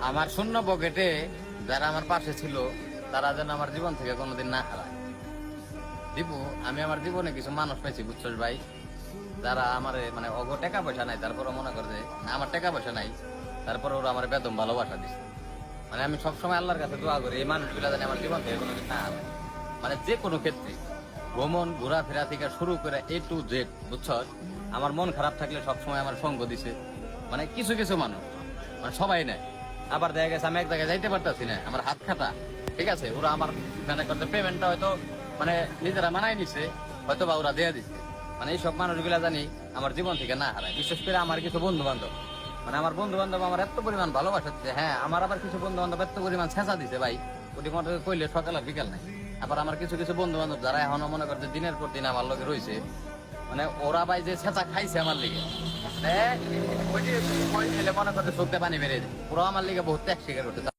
আমার শূন্য পকেটে যারা আমার পাশে ছিল, তারা যেন আমার জীবন থেকে কোনোদিন না হারায়। দীপু, আমি আমার জীবনে কিছু মানুষ পেয়েছি, বুঝছস ভাই? যারা আমার মানে অগ টাকা পয়সা নাই তারপরে মনে করে যে আমার টাকা পয়সা নাই তারপরে ওরা আমার বেদম ভালোবাসা দিচ্ছে মানে আমি সবসময় আল্লাহর কাছে দোয়া করি, এই মানুষগুলো যেন আমার জীবন থেকে কোনোদিন না হারায়। মানে যে কোনো ক্ষেত্রে, ভ্রমণ, ঘোরাফেরা থেকে শুরু করে এ টু জেড বুঝছস? আমার মন খারাপ থাকলে সবসময় আমার সঙ্গ দিছে। মানে কিছু কিছু মানুষ মানে সবাই নেয়। আবার দেখা গেছে, আমি এক জায়গায় যাইতে পারতাছি না, আমার হাত খাটা। ঠিক আছে, ওরা আমার মানে করতে পেমেন্টটা হয়তো মানে নিজেরা মানায় নিছে হয়তো বা ওরা দেয়া দিচ্ছে মানে এইসব মানুষগুলা জানি আমার জীবন থেকে না হারায়। বিশেষ করে আমার কিছু বন্ধু বান্ধব মানে আমার বন্ধু বান্ধব আমার এত পরিমাণ ভালোবাসা দিচ্ছে হ্যাঁ আমার আবার কিছু বন্ধু বান্ধব এত পরিমাণ ছেঁচা দিছে ভাই, ওটি মনে কইলে সকাল আর বিকাল নাই। আবার আমার কিছু কিছু বন্ধু বান্ধব যারা এখনও মনে করছে দিনের পর দিন আমার লগে রয়েছে মানে ওরা ভাই যে ছেঁচা খাইছে আমার লিগে। মানে ওই ছেলে মনে করতে চোখতে পানি বেড়ে ওরা আমার লিগে বহুত ত্যাগ স্বীকার করতে